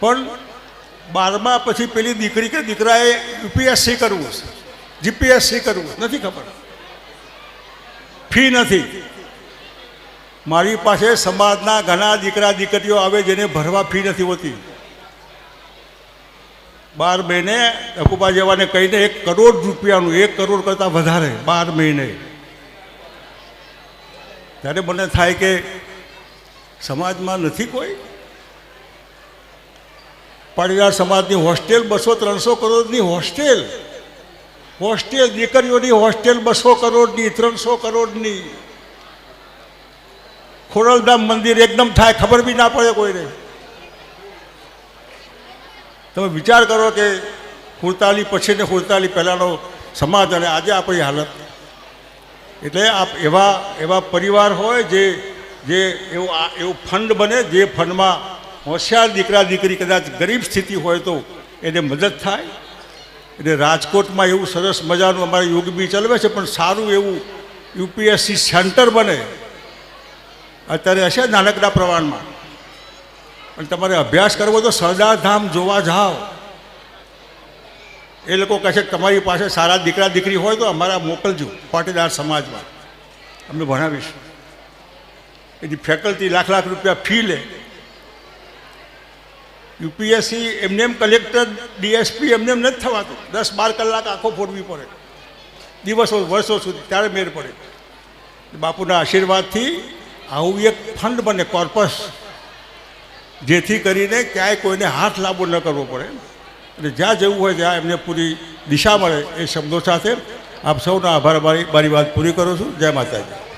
પણ બારમા પછી પેલી દીકરી કે દીકરાએ યુપીએસસી કરવું છે જીપીએસસી કરવું નથી ખબર. ફી નથી. મારી પાસે સમાજના ઘણા દીકરા દીકરીઓ આવે જેને ભરવા ફી નથી હોતી. બાર મહિને અકુબા જેવાને કહીને એક કરોડ રૂપિયાનું, એક કરોડ કરતાં વધારે બાર મહિને. ત્યારે મને થાય કે સમાજમાં નથી કોઈ પાટીદાર સમાજની હોસ્ટેલ બસો ત્રણસો કરોડની હોસ્ટેલ. હોસ્ટેલ દીકરીઓની હોસ્ટેલ બસો કરોડની, ત્રણસો કરોડની. ખોડલધામ મંદિર એકદમ થાય, ખબર બી ના પડે કોઈને. તમે વિચાર કરો કે હુડતાલી પછી ને હુડતાલી પહેલાંનો સમાજ અને આજે આપણી હાલત. એટલે આપ એવા એવા પરિવાર હોય જે જે એવું એવું ફંડ બને, જે ફંડમાં હોશિયાર દીકરા દીકરી કદાચ ગરીબ સ્થિતિ હોય તો એને મદદ થાય. એટલે રાજકોટમાં એવું સરસ મજાનું અમારે યુગ બી ચલાવે છે, પણ સારું એવું યુપીએસસી સેન્ટર બને. અત્યારે હશે નાનકડા પ્રમાણમાં. પણ તમારે અભ્યાસ કરવો તો સરદારધામ જોવા જાઓ. એ લોકો કહે છે તમારી પાસે સારા દીકરા દીકરી હોય તો અમારા મોકલજો પાટીદાર સમાજમાં. અમને ભણાવીશું. એની ફેકલ્ટી લાખ લાખ રૂપિયા ફી લે. યુપીએસસી એમને એમ કલેક્ટર, ડીએસપી એમને એમ નથી થવાતું. દસ બાર કલાક આખો ફોડવી પડે. દિવસો, વર્ષો સુધી ત્યારે મેર પડે. બાપુના આશીર્વાદથી આવું એક ફંડ બને, કોર્પસ, જેથી કરીને ક્યાંય કોઈને હાથ લાંબો ન કરવો પડે. અને જ્યાં જવું હોય ત્યાં એમને પૂરી દિશા મળે એ શબ્દો સાથે આપ સૌનો આભાર, મારી મારી વાત પૂરી કરું છું. જય માતાજી.